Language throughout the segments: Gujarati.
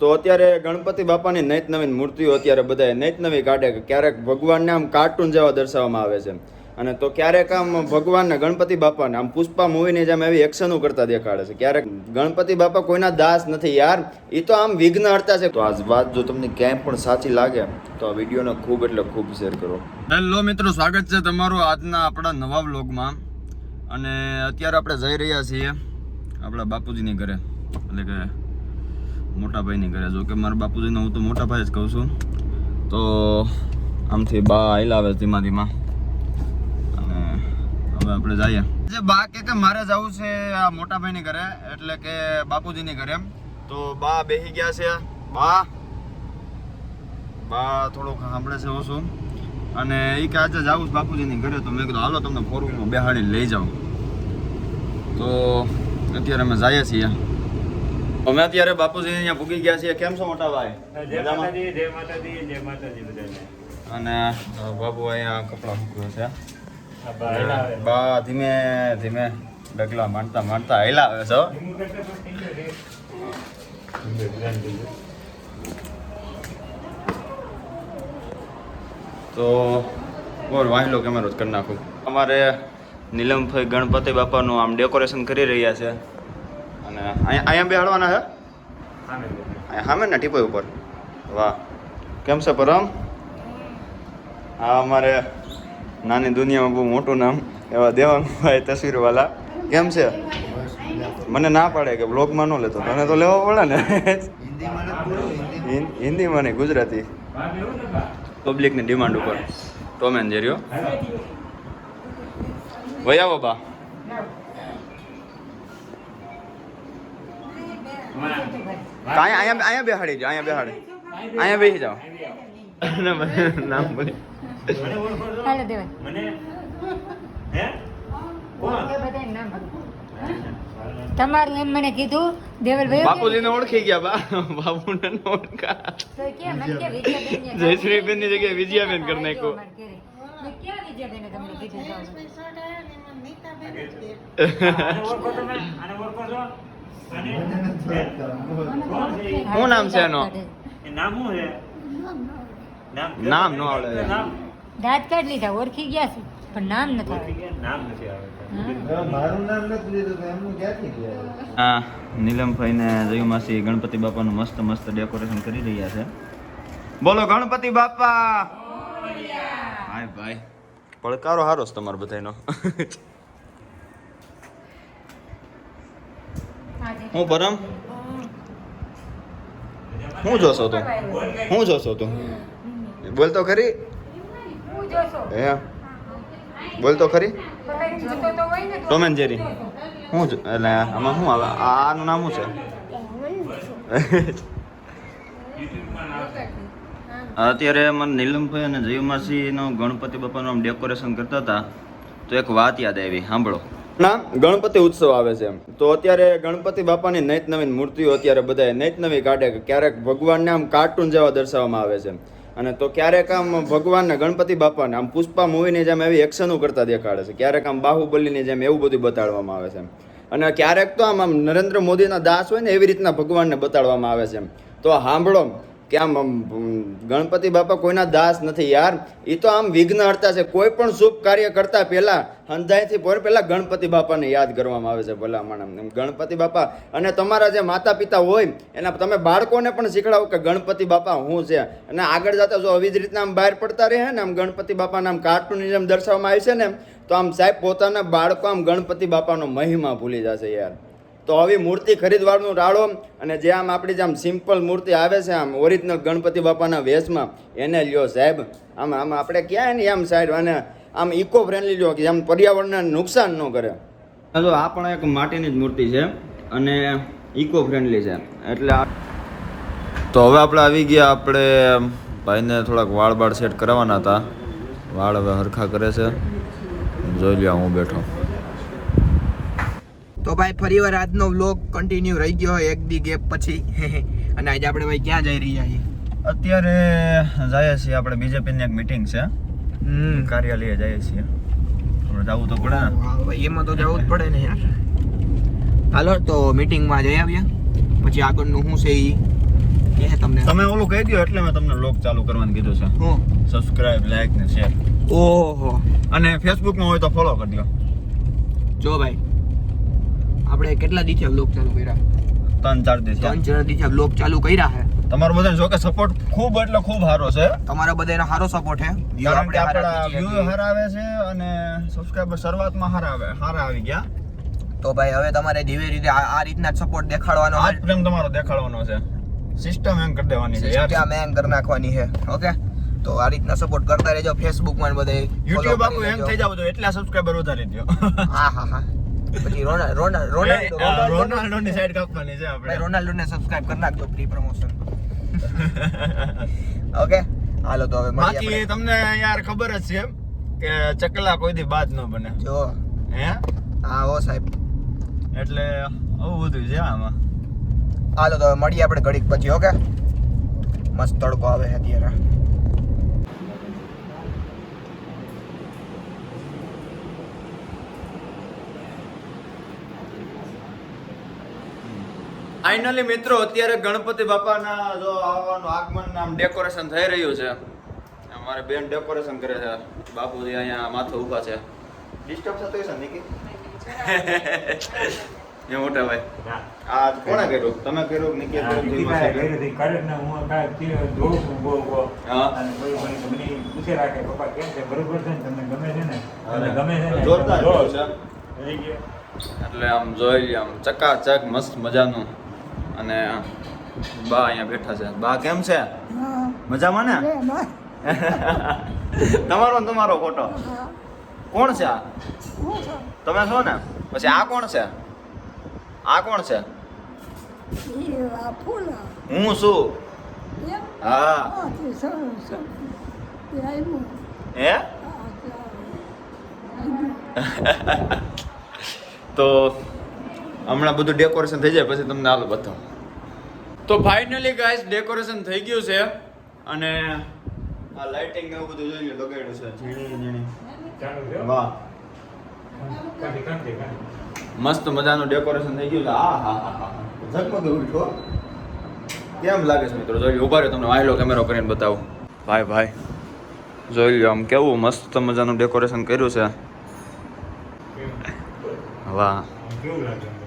તો અત્યારે ગણપતિ બાપાની નૈત નવીન મૂર્તિઓ અત્યારે બધા નૈત નવી કાઢે કે ક્યારેક ભગવાનને આમ કાર્ટૂન જેવા દર્શાવવામાં આવે છે. અને તો ક્યારેક આમ ભગવાનને ગણપતિ બાપાને આમ પુષ્પા મૂવીની જેમ એવી એક્શનો કરતા દેખાડે છે. ક્યારેક ગણપતિ બાપા કોઈના દાસ નથી યાર એ તો આમ વિઘ્ન હરતા છે. તો આ વાત જો તમને ક્યાંય પણ સાચી લાગે, તો આ વિડીયોને ખૂબ એટલે ખૂબ શેર કરો. હેલો મિત્રો, સ્વાગત છે તમારું આજના આપણા નવા વ્લોગમાં. અને અત્યારે આપણે જઈ રહ્યા છીએ આપણા બાપુજીની ઘરે. એટલે કે મોટા ભાઈની ઘરે. જો કે મારા બાપુજીને હું તો મોટા ભાઈ જ કહું છું. તો આમથી બા આવે ધીમા ધીમા. અને હવે આપણે જઈએ. જે બા કે કે મારે જવું છે આ મોટા ભાઈની ઘરે, એટલે કે બાપુજીની ઘરે એમ. તો બા બેહી ગયા છે. બા. બા થોડુંક સાંભળે છે ઓછું અને એ કે આજે જાવું છું બાપુજીની ઘરે, તો મેં કીધું, હાલો, તમને ફોર વ્હીલમાં બેહાડીને લઈ જાઉં. તો અત્યારે અમે જઈએ છીએ. અમે અત્યારે બાપુજી અહીંયા ભૂગી ગયા છીએ. કેમ છો મોટા ભાઈ? જય માતાજી જય માતાજી જય માતાજી બધાને. અને બાપુ બાબુ અહીંયા કપડાં મૂક્યો છે. બા ધીમે ધીમે ડગલા માંડતા માંડતા હેલા આવે છો. તો બોલ વાંચલો કેમેરો જ કરી નાખું. અમારે નીલમભાઈ ગણપતિ બાપાનું આમ ડેકોરેશન કરી રહ્યા છે. અને અહીંયા અહીંયા બેહાડવાના છે. અહીંયા સામે ને ટીપોઈ ઉપર. વાહ. કેમ છે પરમ? આ અમારે નાની દુનિયામાં બહુ મોટું નામ એવા દેવાંગભાઈ તસવીરવાલા. કેમ છે? મને ના પાડે કે બ્લોગમાં ન લેતો. તને તો લેવો પડે ને. હિન્દીમાં નહીં, ગુજરાતી. પબ્લિકની ડિમાન્ડ ઉપર. ટોમ એન્ડ જેરીઓ વૈયા બા અહીંયા અહીંયા અહીંયા બેહાડી જાઓ અહીંયા બેહાડી. અહીંયા બેસી જાઓ. નામ બોલી? હાલો. મને? હે? કોણ? બધાય નામ તમારું એમ મને કીધું દેવલભાઈ બાપુજીને ઓળખી ગયા બા બાપુને ન ઓળખા. તો કે મને કે વિજયાબેનને જાઓ. જયશ્રીબેનની જગ્યાએ વિજયાબેન કરી નાખો ક્યાં શું નામ છે એનો? નામ શું છે? નામ નો નામ ન આવડે. દાંત કાઢ લીધા ઓળખી ગયા છે પણ નામ નથી નામ નથી. મારું નામ નથી લીધું એમનું ક્યાંથી કહેવાય? હા નીલમભાઈને જયુમાસી ગણપતિ બાપાનું મસ્ત મસ્ત ડેકોરેશન કરી રહ્યા છે. બોલો ગણપતિ બાપા! હાય ભાઈ. પડકારો હારો છે તમારો બધાનો હા, પરમ હું જોશો તું? હું જોશો તું? બોલ તો ખરી. હું? બોલ તો ખરી. Tom and Jerry. હું એટલે આમાં શું આવે? આનું નામ શું છે? અત્યારે મને નીલમભાઈ અને જયુમાસીનો ગણપતિ બાપાનું આમ ડેકોરેશન કરતા હતા તો એક વાત યાદ આવી સાંભળો. ના, ગણપતિ ઉત્સવ આવે છે તો અત્યારે ગણપતિ બાપાની નૈત નવીન મૂર્તિઓ અત્યારે બધા નૈત નવી કાઢે કે ક્યારેક ભગવાનને આમ કાર્ટૂન જેવા દર્શાવવામાં આવે છે અને તો ક્યારેક આમ ભગવાનને, ગણપતિ બાપાને આમ પુષ્પા મૂવીની જેમ એવી એક્શનો કરતા દેખાડે છે. ક્યારેક આમ બાહુબલીની જેમ એવું બધું બતાડવામાં આવે છે અને ક્યારેક તો આમ આમ નરેન્દ્ર મોદીના દાસ હોય ને એવી રીતના ભગવાનને બતાડવામાં આવે છે તો સાંભળો કે આમ ગણપતિ બાપા કોઈના દાસ નથી યાર? એ તો આમ વિઘ્ન હરતા છે. કોઈ પણ શુભ કાર્ય કરતા પહેલા, હંધાઈથી પર પહેલા ગણપતિ બાપાને યાદ કરવામાં આવે છે ભલામણ એમ ગણપતિ બાપા અને તમારા જે માતા પિતા હોય, એના તમે બાળકોને પણ શીખડાવો કે ગણપતિ બાપા હું છે. અને આગળ જતા જો આવી જ રીતના આમ બહાર પડતા રહે ને આમ ગણપતિ બાપાના આમ કાર્ટૂનની જેમ દર્શાવવામાં આવે છે ને તો આમ સાહેબ પોતાના બાળકો આમ ગણપતિ બાપાનો મહિમા ભૂલી જશે યાર. તો આવી મૂર્તિ ખરીદવાનું ટાળો અને જે આમ આપણી જે આમ સિમ્પલ મૂર્તિ આવે છે આમ ઓરિજિનલ ગણપતિ બાપાના વેશમાં એને લ્યો સાહેબ. આમ આમ આપણે ક્યાં નહીં આમ સાહેબ અને આમ ઇકો ફ્રેન્ડલી લ્યો કે આમ પર્યાવરણને નુકસાન ન કરે. જો આ પણ એક માટીની જ મૂર્તિ છે અને ઇકો ફ્રેન્ડલી છે. એટલે તો હવે આપણે આવી ગયા આપણે ભાઈને થોડાક વાળ બાળ સેટ કરાવવાના હતા. વાળ હવે હરખા કરે છે. જોઈ લ્યો હું બેઠો. તો ભાઈ ફરીવાર આજનો વ્લોગ કન્ટિન્યુ રહી ગયો એક દી ગેપ પછી. અને આજે આપણે ભાઈ ક્યાં જઈ રહ્યા છીએ? અત્યારે જઈએ છીએ આપણે બીજેપીની એક મીટિંગ છે. હમ. કાર્યાલય જઈએ છીએ. આપણે જવું તો પડે. એમાં તો જવું જ પડે ને યાર. હાલો તો મીટિંગમાં જઈ આવ્યા પછી આગળનું શું છે એ તમને. તમે ઓલું કહી દો એટલે મેં તમને લોક ચાલુ કરવાનું કીધું છે. સબસ્ક્રાઇબ લાઈક ને શેર ઓહો. અને ફેસબુકમાં હોય તો ફોલો કરી દો જો ભાઈ આપણે કેટલા દિવસે બ્લોગ ચાલુ કર્યા? ત્રણ ચાર દિવસ ત્રણ ચાર દિવસે બ્લોગ ચાલુ કર્યા છે. તમારો બધાને જો કે સપોર્ટ ખૂબ એટલે ખૂબ સારો છે. તમારા બધાનો સારો સપોર્ટ છે. કારણ કે આપણે વ્યૂ શકીએ. આવે છે અને સબસ્ક્રાઇબર શરૂઆતમાં સારા આવે સારા આવી ગયા. તો ભાઈ હવે તમારે ધીમે રીતે આ રીતના સપોર્ટ દેખાડવાનો આ પ્રેમ તમારો દેખાડવાનો છે. સિસ્ટમ એમ કરી દેવાની છે યાર. ત્યાં મેં કરી નાખવાની છે. ઓકે તો આ રીતના સપોર્ટ કરતા રહેજો ફેસબુકમાં બધે યુટ્યુબ આખું એમ થઈ જાવ તો એટલા સબસ્ક્રાઇબર વધારી દો હા હા હા. પછી રોના રોના રોનાલ્ડો રોનાલ્ડો રોનાલ્ડો ની સાઈડ કાપવાની છે આપણે. રોનાલ્ડો ને સબસ્ક્રાઇબ કરી નાખજો પ્રી પ્રમોશન ઓકે હાલો તો હવે બાકી તમને યાર ખબર જ છે કે ચકલા કોઈ દી બાદ ન બને. જો. હે? હા ઓ સાહેબ. એટલે આવું બધું છે આમાં. હાલો તો હવે મળીએ આપણે ઘડીક પછી ઓકે મસ્ત તડકો આવે છે અત્યારે. ફાઇનલી મિત્રો અત્યારે ગણપતિ બાપાના જો આવવાનું આગમન નામ ડેકોરેશન થઈ રહ્યું છે. અમારે બેન ડેકોરેશન કરે છે. બાપુજી અહીંયા માથે ઊભા છે. ડિસ્ટર્બ થતો છે નિકી એ મોટા ભાઈ. આ કોણે કર્યું? તમે કર્યું કે નિકી પૂછે રાખે પપ્પા કેમ છે? બરોબર છે તમને ગમે છે ને? તમને ગમે છે ને? જોરદાર જો. છે. એટલે આમ જોઈ લઈએ આમ ચકાચક મસ્ત મજાનું. અને બા અહીંયા બેઠા છે. બા કેમ છે? મજામાં ને? તમારો તમારો ફોટો. કોણ છે આ? તમે છો ને? પછી આ કોણ છે? આ કોણ છે? હું છું. હા. હે તો હમણાં બધું ડેકોરેશન થઈ જાય, પછી તમને હાલો બતાવું. તો ફાઇનલી ગાઈસ ડેકોરેશન થઈ ગયું છે અને આ લાઇટિંગ એવું બધું જોઈ લો લગાડ્યું છે. ઝીણી ઝીણી. વાહ. મસ્ત મજાનું ડેકોરેશન થઈ ગયું છે. આ હા હા હા ઝગમગ ઉઠો કેમ લાગે છે મિત્રો? જોઈ ઊભા રહ્યો તમને, વાયલો કેમેરો કરીને બતાવો. ભાઈ ભાઈ. જોઈ લો આમ કેવું મસ્ત મજાનું ડેકોરેશન કર્યું છે. વાહ. કેવું લાગે?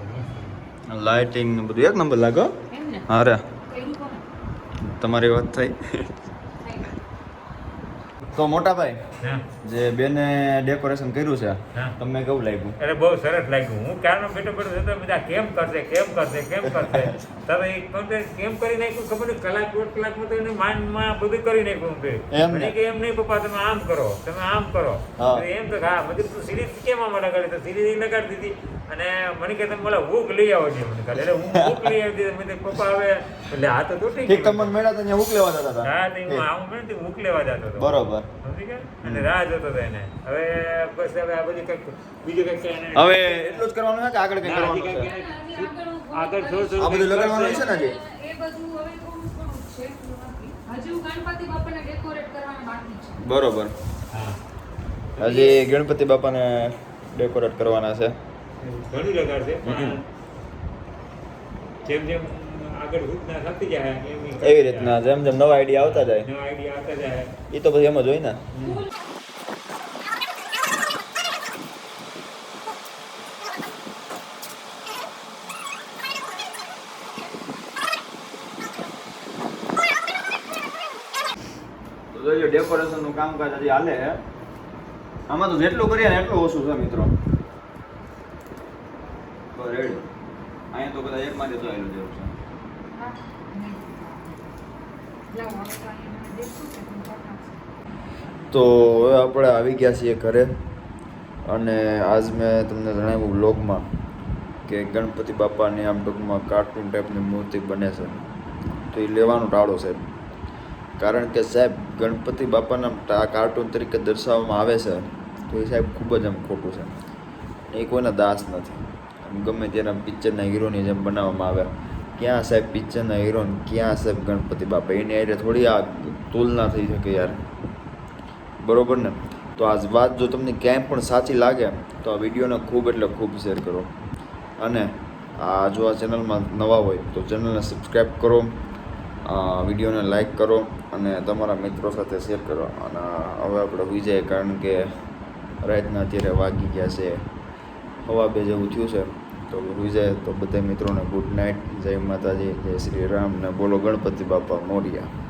લાઇટિંગ ને બધું. એક નંબર લાગો હા. રે. તમારી વાત થઈ તો મોટા ભાઈ જે બેને ડેકોરેશન કર્યું છે તમને કેવું લાગ્યું? અરે બહુ સરસ લાગ્યું. હું ક્યારનો બેઠો બેઠો હતો બધા કેમ કરશે કેમ કરશે કેમ કરશે? તમે એક કેમ કરી નાખ્યું ખબર નહીં કલાક દોઢ કલાકમાં તો એને માંડમાં બધું કરી નાખ્યું. એમ? કે એમ નહીં પપ્પા તમે આમ કરો તમે આમ કરો. એમ તો હા કીધું તું સિરીઝ કેમ આમ લગાડી તો સિરીઝ લગાડી દીધી. અને મને કે તમે મને હુક લઈ આવો છે મને કાલે એટલે હું હુક લઈ આવી દીધી મેં પપ્પા આવે એટલે આ તો તૂટી ઠીક. તમને મેળા તો હુક લેવા જતા હા તે હું આવું મેં હુક લેવા જતો હતો. બરોબર. અને રાહ જોતો હતો એને. હવે બસ હવે આ બધી કંઈક બીજું કંઈક એને હવે એટલું જ કરવાનું છે કે આગળ કંઈ ના, કરવાનું છે આગળ થોડું થોડું આ બધું લગાડવાનું છે ને હજી? એ બધું હવે થોડું થોડું છે હજુ ગણપતિ બાપાને ડેકોરેટ કરવાના બાકી છે. બરોબર. હજી ગણપતિ બાપાને ડેકોરેટ કરવાના છે. ઘણું લગાડશે પણ જેમ જેમ આગળ સૂચના થતી જાય એમ એમ એવી રીતના જેમ જેમ નવા આઈડિયા આવતા જાય. નવા આઈડિયા આવતા જાય. એ તો પછી એમ જ હોય ને. તો જોઈએ ડેકોરેશનનું કામકાજ હજી હાલે છે. આમાં તો જેટલું કરીએ ને એટલું ઓછું છે મિત્રો. તો રેડી અહીંયા તો બધા એક માંથી જોયેલું જેવું છે. તો હવે આપણે આવી ગયા છીએ ઘરે અને આજ મેં તમને જણાવ્યું બ્લોગમાં કે ગણપતિ બાપાની આમ ટૂંકમાં કાર્ટૂન ટાઈપની મૂર્તિ બને છે. તો એ લેવાનું ટાળો સાહેબ કારણ કે સાહેબ, ગણપતિ બાપાના કાર્ટૂન તરીકે દર્શાવવામાં આવે છે, તો એ સાહેબ ખૂબ જ આમ ખોટું છે. એ કોઈના દાસ નથી. ગમે ત્યારે પિક્ચરના હીરોની જેમ બનાવવામાં આવે ક્યાં સાહેબ પિક્ચરના હીરોન ક્યાં સાહેબ ગણપતિ બાપા? એની હારે થોડી આ તુલના થઈ શકે યાર. બરોબર ને? તો આ વાત જો તમને ક્યાંય પણ સાચી લાગે, તો આ વિડીયોને ખૂબ એટલે ખૂબ શેર કરો. અને આ જો આ ચેનલમાં નવા હોય, તો ચેનલને સબસ્ક્રાઈબ કરો વિડીયોને લાઇક કરો, અને તમારા મિત્રો સાથે શેર કરો. અને હવે આપણે હોઈ કારણ કે રાતના અત્યારે વાગી ગયા છે, હવા બે જેવું થયું છે. તો હોઈ તો બધા મિત્રોને ગુડ નાઇટ જય માતાજી, જય શ્રી રામ ને બોલો ગણપતિ બાપા મોરિયા.